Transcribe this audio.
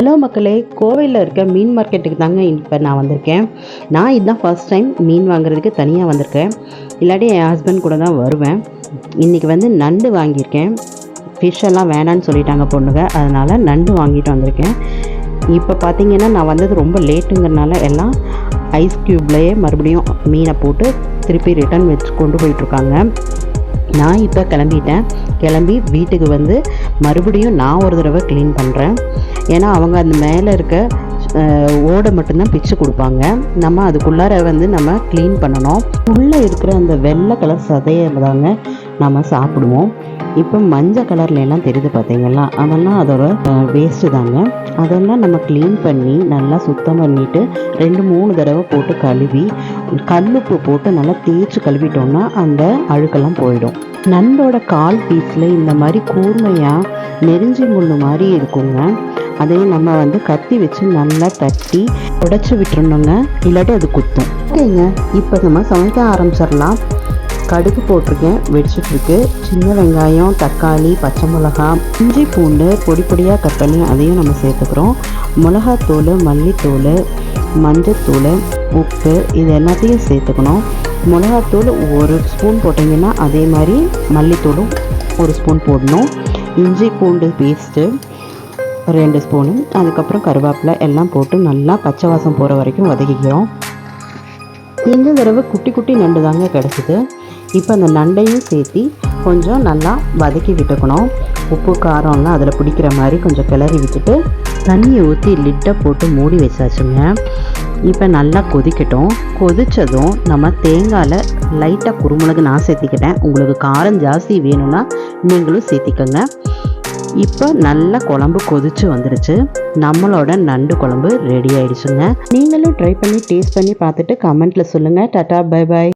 Hello மக்களே கோவையில் இருக்க மீன் மார்க்கெட்டுக்கு தாங்க இப்போ நான் வந்திருக்கேன். நான் இதுதான் ஃபர்ஸ்ட் டைம் மீன் வாங்குறதுக்கு தனியாக வந்திருக்கேன். இல்லாட்டி என் ஹஸ்பண்ட் கூட தான் வருவேன். இன்றைக்கி வந்து நண்டு வாங்கியிருக்கேன். ஃபிஷ் எல்லாம் வேணான்னு சொல்லிட்டாங்க பொண்ணுங்க. அதனால் நண்டு வாங்கிட்டு வந்திருக்கேன். இப்போ பார்த்தீங்கன்னா நான் வந்தது ரொம்ப லேட்டுங்கிறனால எல்லாம் ஐஸ் க்யூப்லேயே மறுபடியும் மீனை போட்டு திருப்பி ரிட்டர்ன் வச்சு கொண்டு போயிட்டுருக்காங்க. நான் இப்போ கிளம்பிட்டேன். கிளம்பி வீட்டுக்கு வந்து மறுபடியும் நான் ஒரு தடவை க்ளீன் பண்ணுறேன் ஏன்னா அவங்க அந்த மேலே இருக்க ஓடை மட்டும்தான் பிச்சு கொடுப்பாங்க. நம்ம அதுக்குள்ளார வந்து நம்ம க்ளீன் பண்ணணும். உள்ளே இருக்கிற அந்த வெள்ளை கலர் சதையை தாங்க நம்ம சாப்பிடுவோம். இப்போ மஞ்சள் கலர்ல எல்லாம் தெரியுது பார்த்தீங்களா அதெல்லாம் அதோட வேஸ்ட்டு தாங்க. அதெல்லாம் நம்ம க்ளீன் பண்ணி நல்லா சுத்தம் பண்ணிவிட்டு ரெண்டு மூணு தடவை போட்டு கழுவி கல்லுப்பு போட்டு நல்லா தேய்ச்சி கழுவிட்டோம்னா அந்த அழுக்கெல்லாம் போயிடும். நண்டோட கால் பீஸில் இந்த மாதிரி கூர்மையாக நெறிஞ்சி முள்ளு மாதிரி இருக்குங்க. அதையும் நம்ம வந்து கத்தி வச்சு நல்லா தட்டி உடைச்சி விட்டுறணுங்க. இல்லாட்டி அது குத்தும். ஓகேங்க இப்போ நம்ம சமைக்க ஆரம்பிச்சிடலாம். கடுகு போட்டிருக்கேன் வெடிச்சிட்ருக்கு. சின்ன வெங்காயம் தக்காளி பச்சை மிளகா இஞ்சி பூண்டு பொடி பொடியாக கட் பண்ணி அதையும் நம்ம சேர்த்துக்கிறோம். மிளகாத்தூள் மல்லித்தூள் மஞ்சத்தூள் உப்பு இது எல்லாத்தையும் சேர்த்துக்கணும். மிளகாத்தூள் ஒரு ஸ்பூன் போட்டிங்கன்னா அதே மாதிரி மல்லித்தூளும் ஒரு ஸ்பூன் போடணும். இஞ்சி பூண்டு பேஸ்ட்டு ரெண்டு ஸ்பூனு அதுக்கப்புறம் கருவேப்பிலை எல்லாம் போட்டு நல்லா பச்சை வாசம் போகிற வரைக்கும் வதக்கிக்கிறோம். இந்த தடவை குட்டி குட்டி நண்டு தாங்க கிடச்சிது. இப்போ அந்த நண்டையும் சேர்த்து கொஞ்சம் நல்லா வதக்கி விட்டுக்கணும். உப்பு காரம்லாம் அதில் பிடிக்கிற மாதிரி கொஞ்சம் கிளறி விட்டுட்டு தண்ணியை ஊற்றி லிட்டை போட்டு மூடி வச்சாச்சுங்க. இப்போ நல்லா கொதிக்கட்டும். கொதித்ததும் நம்ம தேங்காயில் லைட்டாக குறுமிளகு நான் சேர்த்திக்கிட்டேன். உங்களுக்கு காரம் ஜாஸ்தி வேணும்னா நீங்களும் சேர்த்திக்கோங்க. இப்போ நல்ல குழம்பு கொதிச்சு வந்துடுச்சு நம்மளோட நண்டு குழம்பு ரெடி ஆயிடுச்சுங்க. நீங்களும் ட்ரை பண்ணி டேஸ்ட் பண்ணி பார்த்துட்டு கமெண்ட்டில் சொல்லுங்கள் டாட்டா பை பாய்